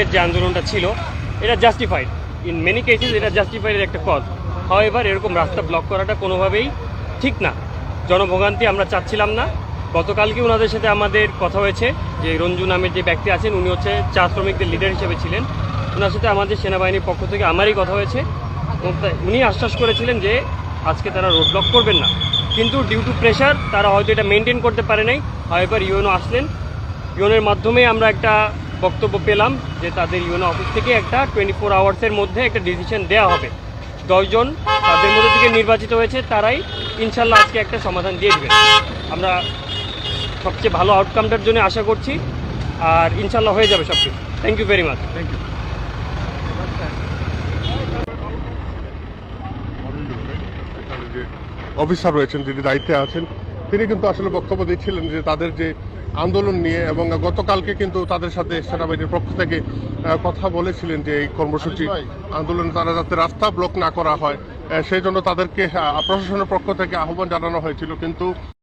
আন্দোলনটা ছিল, এটা জাস্টিফাইড ইন মেনি কেসেস এটা জাস্টিফাইড একটা কজ হাওয়েভার এরকম রাস্তা ব্লক করাটা কোনোভাবেই ঠিক না। জনভোগান্তি আমরা চাচ্ছিলাম না। গতকালকে ওনাদের সাথে আমাদের কথা হয়েছে যে রঞ্জু নামের যে ব্যক্তি আছেন, উনি হচ্ছে চা শ্রমিকদের লিডার হিসেবে ছিলেন। ওনার সাথে আমাদের সেনাবাহিনীর পক্ষ থেকে আমারই কথা হয়েছে। উনি আশ্বাস করেছিলেন যে আজকে তারা রোড ব্লক করবেন না। কিন্তু ডিউ টু প্রেশার তারা হয়তো এটা মেনটেন করতে পারে নাই। হাওয়েভার ইউএনও আসলেন। ইউএনের মাধ্যমে আমরা একটা বক্তব্য পেলাম যে তাদের ইউএনও অফিস থেকে একটা টোয়েন্টি ফোর আওয়ার্সের মধ্যে একটা ডিসিশন দেওয়া হবে। দশজন তাদের মধ্যে থেকে নির্বাচিত হয়েছে তারাই ইনশাল্লাহ আজকে একটা সমাধান দিয়ে দেবেন। আমরা সবচেয়ে ভালো আউটকামটার জন্য আশা করছি আর ইনশাল্লাহ হয়ে যাবে সব কিছু thank you very much thank you officer রয়েছেন যিনি দায়িত্বে আছেন। তিনি কিন্তু আসলে বক্তব্য দিচ্ছিলেন যে তাদের যে আন্দোলন নিয়ে এবং গতকালকে কিন্তু তাদের সাথে সেনাবাহিনীর পক্ষ থেকে কথা বলেছিলেন যে এই কর্মসূচি আন্দোলন তারা যাতে রাস্তা ব্লক না করা হয় সেই জন্য তাদেরকে প্রশাসনের পক্ষ থেকে আহ্বান জানানো হয়েছিল কিন্তু